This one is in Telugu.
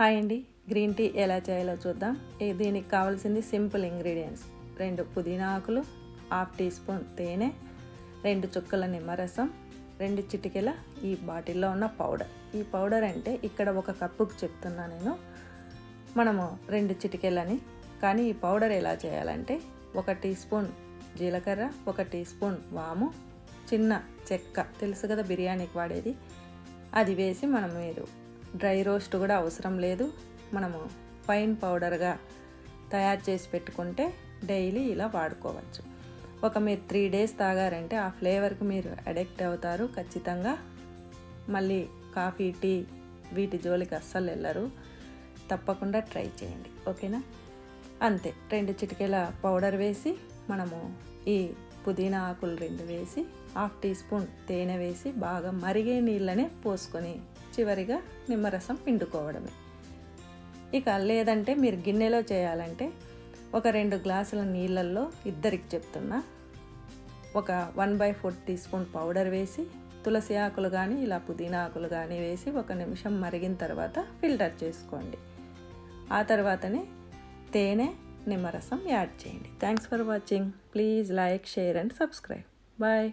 హాయ్ అండి. గ్రీన్ టీ ఎలా చేయాలో చూద్దాం. దీనికి కావాల్సింది సింపుల్ ఇంగ్రీడియంట్స్. రెండు పుదీనా ఆకులు హాఫ్ టీ స్పూన్ తేనె రెండు చుక్కల నిమ్మరసం రెండు చిటికెల ఈ బాటిల్లో ఉన్న పౌడర్. ఈ పౌడర్ అంటే ఇక్కడ ఒక కప్పుకు చెప్తున్నా నేను. మనము రెండు చిటికెలని కానీ ఈ పౌడర్ ఎలా చేయాలంటే ఒక టీ స్పూన్ జీలకర్ర ఒక టీ స్పూన్ వాము చిన్న చెక్క. తెలుసు కదా బిర్యానీకి వాడేది. అది వేసి మనం మీరు డ్రై రోస్ట్ కూడా అవసరం లేదు. మనము ఫైన్ పౌడర్గా తయారు చేసి పెట్టుకుంటే డైలీ ఇలా వాడుకోవచ్చు. ఒక మీరు త్రీ డేస్ తాగారంటే ఆ ఫ్లేవర్కి మీరు అడిక్ట్ అవుతారు ఖచ్చితంగా. మళ్ళీ కాఫీ టీ వీటి జోలికి అస్సలు వెళ్ళరు. తప్పకుండా ట్రై చేయండి. ఓకేనా? అంతే. రెండు చిటికెల పౌడర్ వేసి మనము ఈ పుదీనా ఆకులు రెండు వేసి హాఫ్ టీ స్పూన్ తేనె వేసి బాగా మరిగే నీళ్ళనే పోసుకొని చివరిగా నిమ్మరసం పిండుకోవడమే. ఇక లేదంటే మీరు గిన్నెలో చేయాలంటే ఒక రెండు గ్లాసుల నీళ్ళల్లో ఇద్దరికి చెప్తున్నా. ఒక one by four teaspoon powder వేసి తులసి ఆకులు కానీ ఇలా పుదీనా ఆకులు కానీ వేసి ఒక నిమిషం మరిగిన తర్వాత ఫిల్టర్ చేసుకోండి. ఆ తర్వాతనే తేనె నిమ్మరసం యాడ్ చేయండి. Thanks for watching please like share and subscribe bye